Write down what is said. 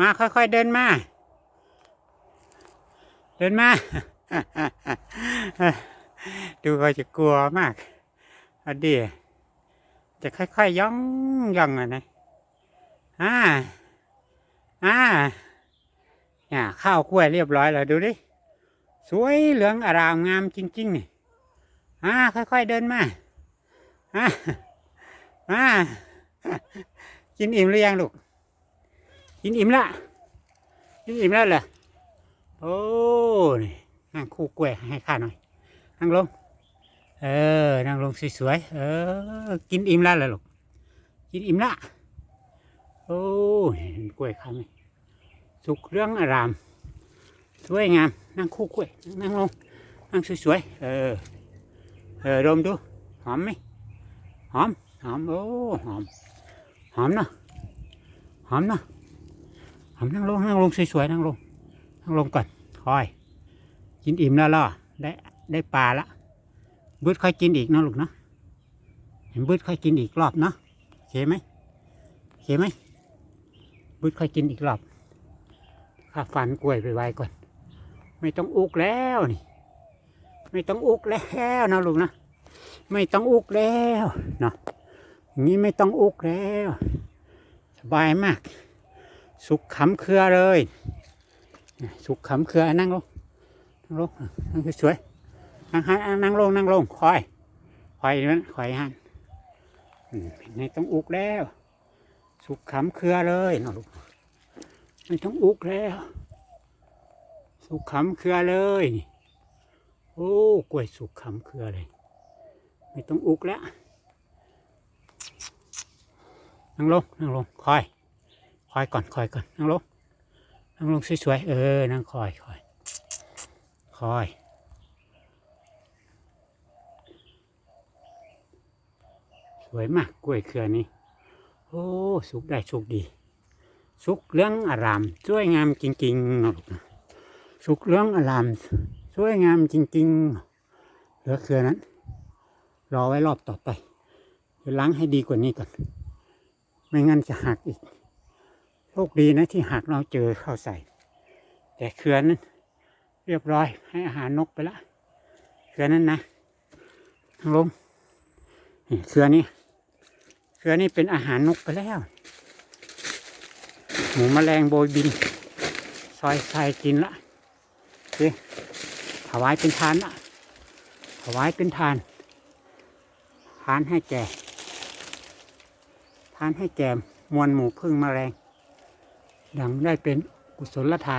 มาค่อยๆเดินมา เดินมา ดูเขาจะกลัวมากอดีจะค่อยๆย่องย่องอะนะอ่าอ่าเนี่ยข้าวกล้วยเรียบร้อยแล้วดูดิ สวยเหลืองอารามงามจริงๆนี่อ่าค่อยๆเดินมาอ่าอ่ากินอิ่มหรือยังลูก กินอิ่มละกินอิ่มแล้วเหรอโอ้นี่นั่งคู่กล้วยให้ข้าหน่อย นั่งลง เออ นั่งลงสวยๆ เออ กินอิ่มแล้วเหรอลูก กินอิ่มละ โอ้ยเห็นกล้วยข้างนี้สุกเรื่องอาราม สวยงาม นั่งคู่กล้วย นั่งลง นั่งสวยๆ เออ เออดมดู หอมไหมหอม หอม โอ้ หอม หอมเนาะ หอมเนาะ นั่งลงนั่งลงสวยๆนั่งลงนั่งลงก่อนคอย กินอิ่มแล้วล่ะได้ได้ปลาละบืดค่อยกินอีกนะลูกเนาะเห็นบืดค่อยกินอีกรอบเนาะโอเคไหมโอเคไหมบืดค่อยกินอีกรอบข้าฟันกล้วยไปไว้ก่อน ไม่ต้องอุกแล้วนี่ ไม่ต้องอุกแล้วนะลูกนะไม่ต้องอุกแล้วเนาะงี้ไม่ต้องอุกแล้ว สบายมาก สุกขำเครือเลย สุกขำเครือนั่งลงนั่งลงนั่งสวยนั่งหันนั่งลงนั่งลงคอยคอยนั้นคอยหันอืมไม่ต้องอุกแล้ว สุกขำเครือเลยนะลูกไม่ต้องอุกแล้ว สุกขำเครือเลยโอ้กล้วยสุกขำเครือเลยไม่ต้องอุกแล้วนั่งลงนั่งลงคอย คอยก่อนคอยก่อนนั่งลงนั่งลงสวยๆเออนั่งคอยคอยคอยสวยมากกล้วยเครือนี้โอ้สุกได้สุกดี สุกเหลื้องอารามสวยงามจริงๆนะลูกสุกเหลื้องอารามสวยงามจริงๆเหลือเครือนั้น รอไว้รอบต่อไปเดี๋ยวล้างให้ดีกว่านี้ก่อน ไม่งั้นจะหักอีก คดีนะที่หักเราเจอเข้าใส่ แต่เครือนั้นเรียบร้อยให้อาหารนกไปละเครือนนั้นนะทางลงเครือนนี้เครือนนี้เป็นอาหารนกไปแล้วหมูแมลงโบยบิน ซอยใส่กินละโอเคถวายเป็นทานละถวายเป็นทานทานให้แก่ทานให้แก่มวลหมูพึ่งแมลง ดังได้เป็นกุศลทาน